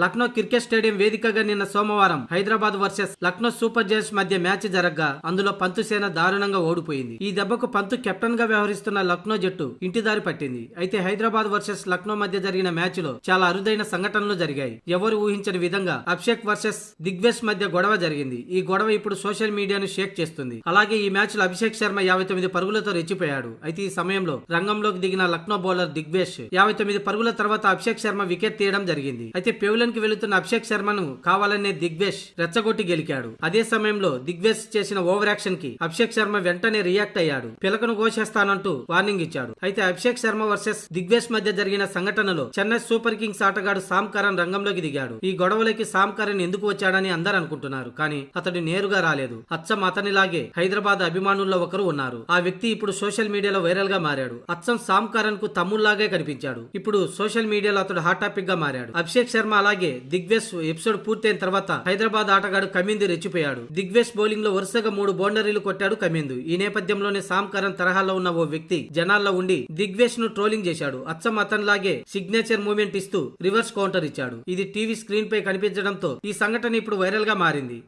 Lucknow cricket stadium వేదికగా నిన్న సోమవారం Hyderabad versus Lucknow super giants మధ్య మ్యాచ్ జరగ్గా. అందులో పంతు సేన దారుణంగా ఓడిపోయింది. ఈ దెబ్బకు పంతు కెప్టెన్గా వ్యవహరిస్తున్న లక్నో జట్టు ఇంటిదారి పట్టింది. అయితే హైదరాబాద్ వర్సెస్ లక్నో మధ్య జరిగిన మ్యాచ్లో చాలా అరుదైన సంఘటనలు జరిగాయి. ఎవరు ఊహించని విధంగా అభిషేక్ వర్సెస్ దిగ్వేష్ మధ్య గొడవ జరిగింది. ఈ గొడవ ఇప్పుడు సోషల్ మీడియాను షేక్ చేస్తుంది. అలాగే ఈ మ్యాచ్లో అభిషేక్ శర్మ యాభై తొమ్మిది పరుగులతో రెచ్చిపోయాడు. అయితే ఈ సమయంలో రంగంలోకి దిగిన లక్నో బౌలర్ దిగ్వేష్ యాభై తొమ్మిది పరుగుల తర్వాత అభిషేక్ శర్మ వికెట్ తీయడం జరిగింది. అయితే పెవిలన్ కి వెళుతున్న అభిషేక్ శర్మను కావాలనే దిగ్వేష్ రెచ్చగొట్టి గెలికాడు. అదే సమయంలో దిగ్వేష్ చేసిన ఓవర్ యాక్షన్కి అభిషేక్ శర్మ వెంటనే రియాక్ట్ అయ్యాడు. పిలకను కోసేస్తానంటూ వార్నింగ్ ఇచ్చాడు. అయితే అభిషేక్ శర్మ వర్సెస్ దిగ్వేష్ మధ్య జరిగిన సంఘటనలో చెన్నై సూపర్ కింగ్స్ ఆటగాడు సామ్ కరణ్ రంగంలోకి దిగాడు. ఈ గొడవలకి సామ్ కరణ్ ఎందుకు వచ్చాడని అందరు అనుకుంటున్నారు. కానీ అతడు నేరుగా రాలేదు. అచ్చం అతనిలాగే హైదరాబాద్ అభిమానుల్లో ఒకరు ఉన్నారు. ఆ వ్యక్తి ఇప్పుడు సోషల్ మీడియాలో వైరల్గా మారాడు. అచ్చం సామ్ కరణ్కు తమ్ముళ్ళాగే కనిపించాడు. ఇప్పుడు సోషల్ మీడియాలో అతడు హాట్ టాపిక్గా మారాడు. అభిషేక్ శర్మ అలాగే దిగ్వేష్ ఎపిసోడ్ పూర్తయిన తర్వాత హైదరాబాద్ ఆటగాడు కమిందు రెచ్చిపోయాడు. దిగ్వేష్ బౌలింగ్లో వరుసగా మూడు బౌండరీలు కొట్టాడు కమిందు. ఈ నేపథ్యంలోనే సామ్ కరణ్ తరహాలో ఉన్న ఓ వ్యక్తి జనాల్లో ఉండి దిగ్వేష్ను ట్రోలింగ్ చేశాడు. అచ్చం అతనిలాగే సిగ్నేచర్ మూమెంట్ ఇస్తూ రివర్స్ కౌంటర్ ఇచ్చాడు. ఇది టీవీ స్క్రీన్ పై కనిపించడంతో ఈ సంఘటన ఇప్పుడు వైరల్గా మారింది.